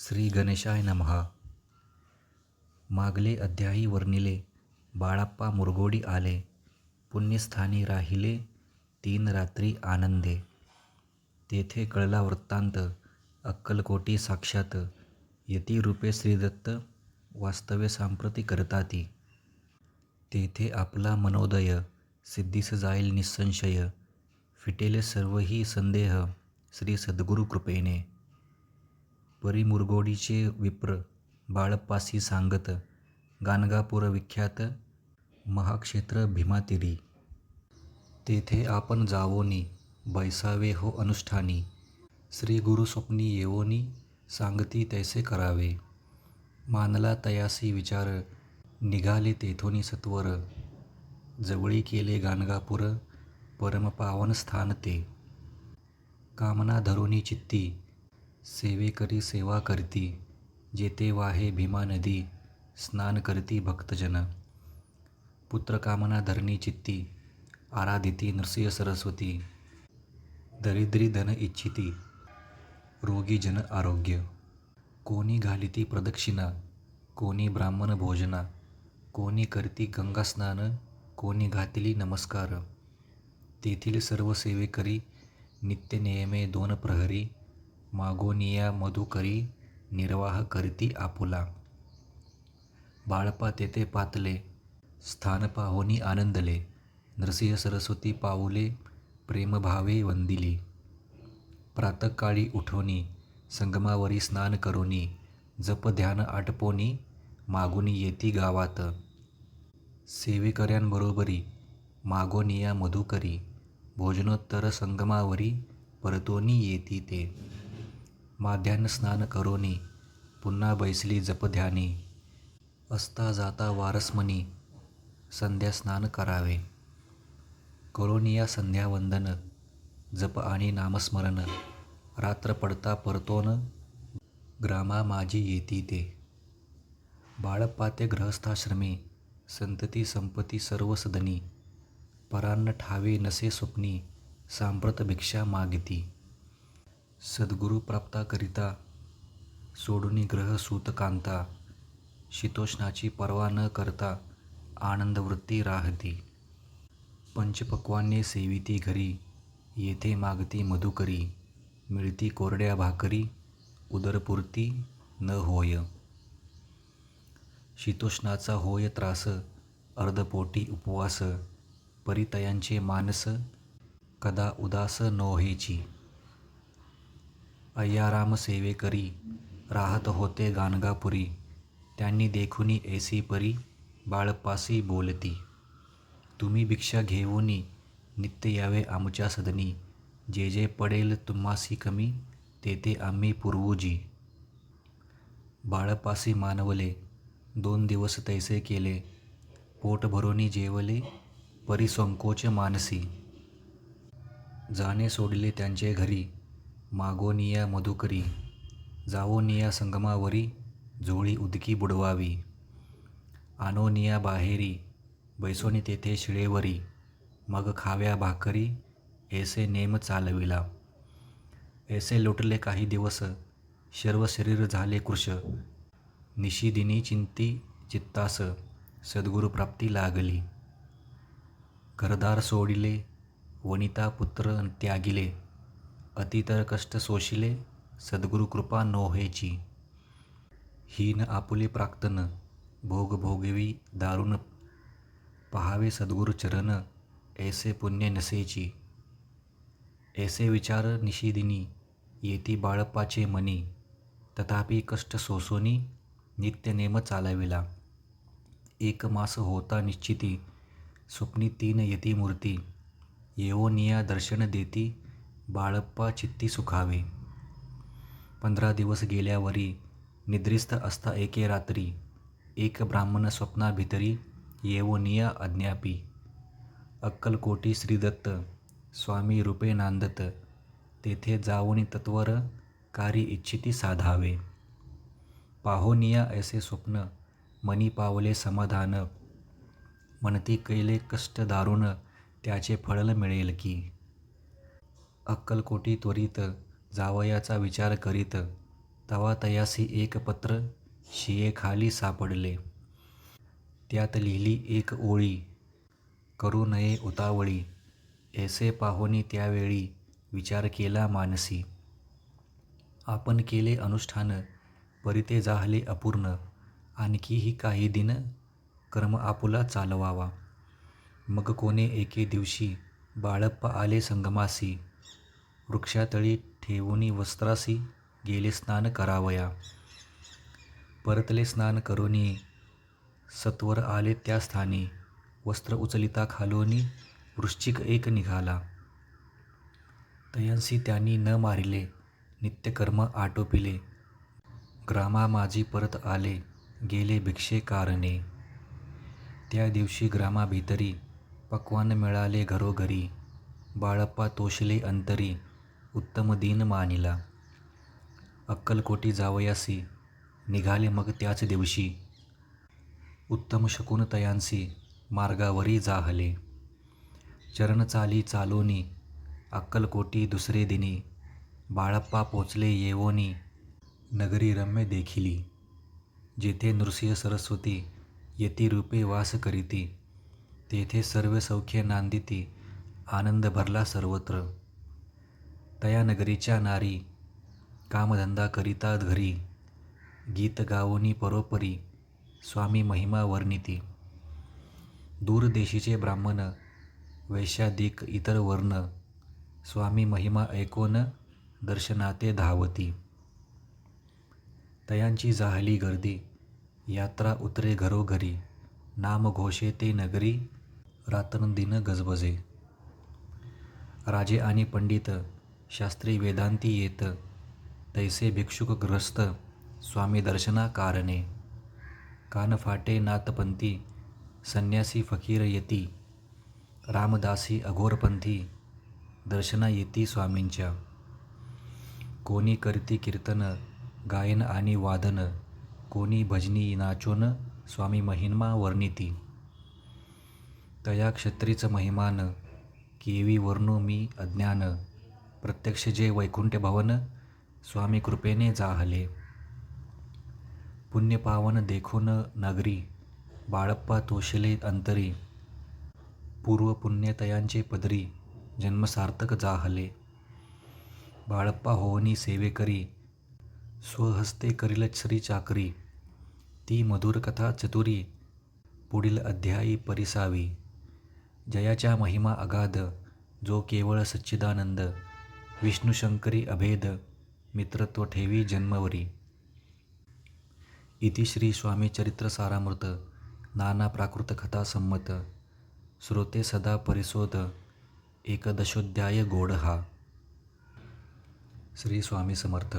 श्री गणेशाय नमः. मागले अध्यायी वर्णिले बाळाप्पा मुरगोडी आले पुण्यस्थानी राहिले तीन रात्री आनंदे. तेथे कळला वृत्तांत अक्कलकोटी साक्षात यती रूपे श्रीदत्त वास्तव्य सांप्रती करताती. तेथे आपला मनोदय सिद्धीस जाईल निसंशय फिटेले सर्वही संदेह श्री सद्गुरु कृपेने. परी मुरगोडीचे विप्र बाळपासी सांगत गाणगापूर विख्यात महाक्षेत्र भीमातिरी. तेथे आपण जावोनी बैसावे हो अनुष्ठानी. श्री गुरु स्वप्नी येवोनी सांगती तैसे करावे. मानला तयासी विचार निघाले तेथोनी सत्वर. जवळी केले गाणगापूर परमपावन स्थान ते. कामना धरोनी चित्ती सेवेकरी सेवा करती जेथे वाहे भीमा नदी स्नान करती भक्तजन. पुत्रकामना धरणी चित्ती आराधिती नृसिंह सरस्वती. दरिद्री धन इच्छिती रोगी जन आरोग्य. कोणी घालिती प्रदक्षिणा कोणी ब्राह्मण भोजना कोणी करती गंगास्नान कोणी घातिली नमस्कार. तेथील सर्व सेवेकरी नित्यनेयमे दोन प्रहरी मागोनिया मधुकरी निर्वाह करती आपुला. बाळपा तेथे पातले स्थान पाहोनी आनंदले नृसिंह सरस्वती पाऊले प्रेमभावे वंदिली. प्रातकाळी उठोनी संगमावरी स्नान करोनी जप ध्यान आटपोनी मागुनी येती गावात. सेवेकऱ्यांबरोबरी मागोनिया मधुकरी भोजनोत्तर संगमावरी परतोनी येती ते. स्नान करोनी पुन्हा बैसली जपध्यानी असता जाता वारसमनी संध्या स्नान करावे. करोनिया संध्यावंदन जप आणि नामस्मरण रात्र पडता परतोन ग्रामा माझी येती ते. बाळप्पा ग्रहस्थाश्रमी संतती संपती सर्व सदनी परान्न ठावे नसे स्वप्नी सांप्रत भिक्षा मागती. सद्गुरू प्राप्ताकरिता सोडूनी ग्रह सूतकांता शीतोष्णाची पर्वा न करता आनंदवृत्ती राहती. पंचपक्वान्ने सेविती घरी येथे मागती मधुकरी मिळती कोरड्या भाकरी उदरपूर्ती न होय. शीतोष्णाचा होय त्रास अर्धपोटी उपवास परितयांचे मानस कदा उदास नोहेची. अय्याराम सेवेकरी राहत होते गाणगापुरी. त्यांनी देखुनी ऐसी परी बाळपासी बोलती. तुम्ही भिक्षा घेऊनी नित्य यावे आमच्या सदनी. जे जे पडेल तुम्हासी कमी ते ते आम्ही पुरवूजी. बाळपासी मानवले दोन दिवस तैसे केले. पोट भरोनी जेवले परी संकोच मानसी. जाणे सोडले त्यांचे घरी. मागोनिया मधुकरी जावोनिया संगमावरी झोळी उदकी बुडवावी आनोनिया बाहेरी बैसोनी तेथे शिळेवरी मग खाव्या भाकरी ऐसे नेम चालविला. ऐसे लोटले काही दिवस सर्व शरीर झाले कृश निशिदिनी चिंती चित्तास सद्गुरुप्राप्ती लागली. घरदार सोडिले वनिता पुत्र त्यागिले अतितर कष्ट सोशिले सद्गुरुकृपा नोहेची हीन आपुले प्राक्तन भोग भोगवी दारुण पहावे सद्गुरु चरण ऐसे पुण्य नसेची. ऐसे विचार निशिदिनी येती बाळप्पाचे मनी तथापि कष्ट सोसोनी नित्यनेम चालविला. एक मास होता निश्चिती स्वप्नी तीन यती मूर्ती येवोनिया दर्शन देती बाळप्पा चित्ती सुखावे. पंधरा दिवस गेल्यावरी निद्रिस्त असता एके रात्री. एक ब्राह्मण स्वप्नाभितरी येवोनिया अज्ञापी. अक्कलकोटी श्रीदत्त स्वामी रूपे नांदत तेथे जाऊनी तत्वर कार्य इच्छिती साधावे. पाहोनिया ऐसे स्वप्न मनी पावले समाधान. म्हणती कैले कष्ट दारुण त्याचे फळल मिळेल की. अक्कलकोटी त्वरित जावयाचा विचार करीत तवा तयासी एक पत्र शियेखाली सापडले. त्यात लिहिली एक ओळी करू नये उतावळी. ऐसे पाहुनी त्यावेळी विचार केला मानसी. आपण केले अनुष्ठान परिते जाहले अपूर्ण. आणखीही काही दिन कर्म आपुला चालवावा. मग कोणे एके दिवशी बाळप्पा आले संगमासी. वृक्षातळी ठेवूनी वस्त्रासी गेले स्नान करावया. परतले स्नान करोनी सत्वर आले त्या स्थानी वस्त्र उचलिता खालोनी वृश्चिक एक निघाला. तयांसी त्यांनी न मारिले नित्यकर्म आटोपिले. ग्रामा माझी परत आले गेले भिक्षे कारणे. त्या दिवशी ग्रामाभितरी पक्वान मिळाले घरोघरी बाळप्पा तोषले अंतरी उत्तम दिन मानिला. अक्कलकोटी जावयासी निघाले मग त्याच दिवशी. उत्तम शकून तयांसी मार्गावरी जाहले. चरण चाली चालोनी अक्कलकोटी दुसरे दिनी. बाळप्पा पोचले येवोनी नगरी रम्य देखिली. जेथे नृसिंह सरस्वती येती रूपे वास करीती. तेथे सर्व सौख्य नांदिती आनंद भरला सर्वत्र. तया नगरीच्या नारी कामधंदा करिता घरी गीत गावोनी परोपरी स्वामी महिमा वर्णिती. दूरदेशीचे ब्राह्मण वैश्यादिक इतर वर्ण स्वामी महिमा ऐकोन दर्शनाते धावती. तयांची जाहली गर्दी यात्रा उतरे घरोघरी नाम घोषे ते नगरी रात्रंदिन गजबजे. राजे आणि पंडित शास्त्री वेदांती येत तैसे भिक्षुकग्रस्त स्वामी दर्शना कारणे कानफाटे नाथपंथी संन्यासी फकीर येती रामदासी अघोरपंथी दर्शना येती स्वामींच्या. कोणी करती कीर्तन गायन आणि वादन कोणी भजनी नाचोन स्वामी महिमा वर्णिती. तया क्षत्रीच महिमान केवी वर्णो मी अज्ञान. प्रत्यक्ष जे वैकुंठ भवन स्वामी कृपेने जाहले. पुण्यपावन देखून नगरी बाळप्पा तोशिले अंतरी. पूर्व पुण्यतयांचे पदरी जन्मसार्थक जाहले. बाळप्पा होवनी सेवेकरी स्वहस्ते करील श्री चाकरी. ती मधुर कथा चतुरी पुढील अध्यायी परिसावी. जयाच्या महिमा अगाध जो केवळ सच्चिदानंद. विष्णुशंकरी अभेद मित्रत्व ठेवी जन्मवरी. इति श्री स्वामी चरित्र सारामृत नाना प्राकृत कथा संमत श्रोते सदा परिशोध एकदशोध्याय गोड हा श्री स्वामी समर्थ.